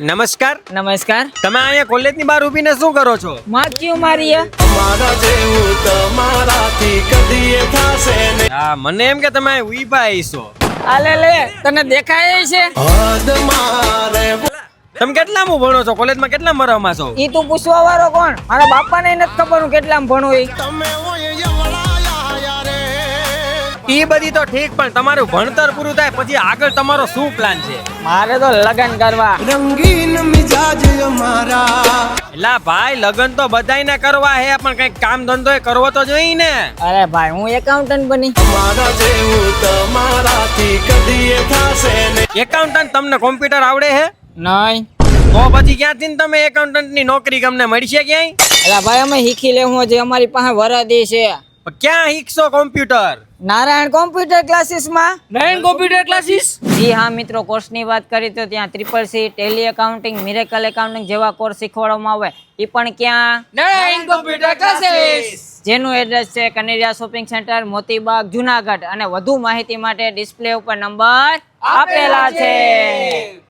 નમસ્કાર. નમસ્કાર. તમે અહીંયા કોલેજની બહાર ઊભીને શું કરો છો? માખીઓ મારી મારા જેવું તમારાથી કદી થશે હા મને એમ કે તમે ઊભા છો આલે લે તને દેખાય છે? હદ મારે તમે કેટલામું ભણો છો? કોલેજમાં કેટલા મરવામાં છો? ઈ તું પૂછવા વાળો કોણ? મારા બાપાને નથી ખબર હું કેટલામાં ભણું તમે ઈ બધી તો ઠીક પણ તમારું ભણતર પૂરું થાય પછી આગળ તમારો શું પ્લાન છે? મારે તો લગન કરવા. રંગીન મિજાજ અમારા. એલા ભાઈ લગન તો બધાયને કરવા હે પણ કઈ કામ ધંધો કરવો તો જોઈએ ને. અરે ભાઈ હું એકાઉન્ટન્ટ બની. મારા જેવું તમારાથી કદી થશે ને. એકાઉન્ટન્ટ તમને કોમ્પ્યુટર આવડે હે? નહીં. તો પછી ક્યાંથી ને તમે એકાઉન્ટન્ટની નોકરી તમને મળશે ક્યાંય? અલા ભાઈ અમે શીખી લેવું જે અમારી પાસે વરાદી છે. ક્યાં શીખશો કોમ્પ્યુટર નારાયણ કોમ્પ્યુટર ક્લાસીસમાં નારાયણ કોમ્પ્યુટર ક્લાસીસ જી હા મિત્રો કોર્સની વાત કરી તો ત્યાં triple C Tally accounting Miracle accounting જેવા કોર્સ શીખવાડવામાં આવે. એ પણ ક્યાં? નારાયણ કોમ્પ્યુટર ક્લાસીસ જેનું એડ્રેસ છે કનેરિયા શોપિંગ સેન્ટર મોતીબાગ જુનાગઢ. અને વધુ માહિતી માટે ડિસ્પ્લે ઉપર નંબર આપેલા છે.